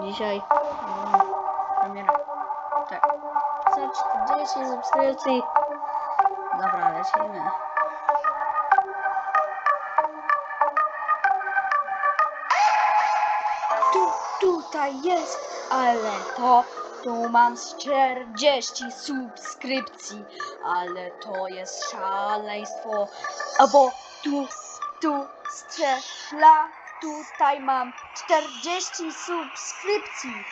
dzisiaj mm. Tak. Za 40 subskrypcji. Dobra, lecimy. Tu, tutaj jest, ale to tu mam z 40 subskrypcji, ale to jest szaleństwo. Albo tu, tu strzela, tutaj mam 40 subskrypcji,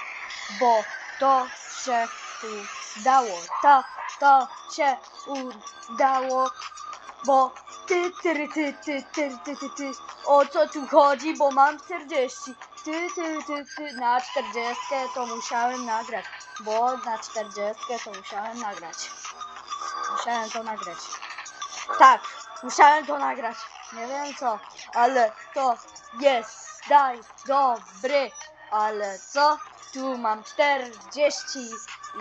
bo to się udało, to, to się udało, bo ty, ty, ty, ty, ty, ty, ty, ty, o co tu chodzi, bo mam 40, ty, ty, ty, ty, na 40 to musiałem nagrać, bo na 40 to musiałem nagrać, musiałem to nagrać, tak, musiałem to nagrać, nie wiem co, ale to jest, daj, dobry, ale co, tu mam 40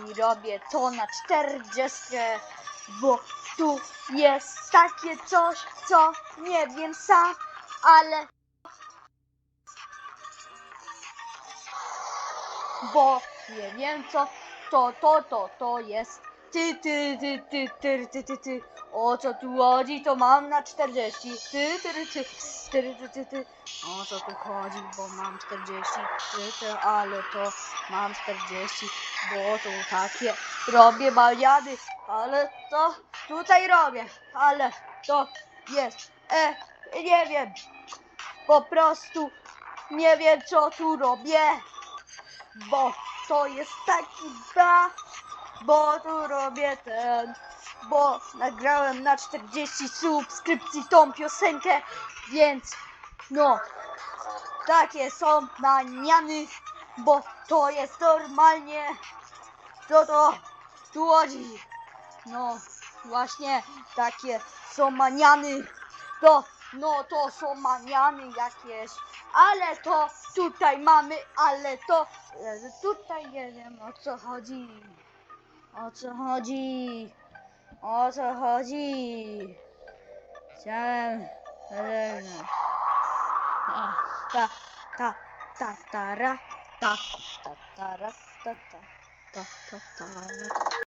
i robię to na 40, bo tu jest takie coś, co nie wiem sam, ale bo nie wiem co. To, to, to, to jest ty, ty, ty, ty, ty, ty, ty, ty. O co tu chodzi, to mam na 40. Ty, ty, ty, ty, ty, ty, ty. O co tu chodzi, bo mam 40. Ty, ty, ale to mam 40, bo to takie robię baliady, ale to tutaj robię, ale to jest, e, nie wiem, po prostu nie wiem co tu robię, bo to jest taki ba, bo tu robię ten, bo nagrałem na 40 subskrypcji tą piosenkę, więc no, takie są maniany, bo to jest normalnie, co to tu chodzi, no właśnie takie są maniany, to no to są maniany jakieś, ale to tutaj mamy, ale to e, tutaj nie wiem o co chodzi, o co chodzi, o co chodzi, chciałem, e, a, ta, ta, ta, ta, ra, ta, ta, ta, ra, ta, ta, ta, ta, ta, ra.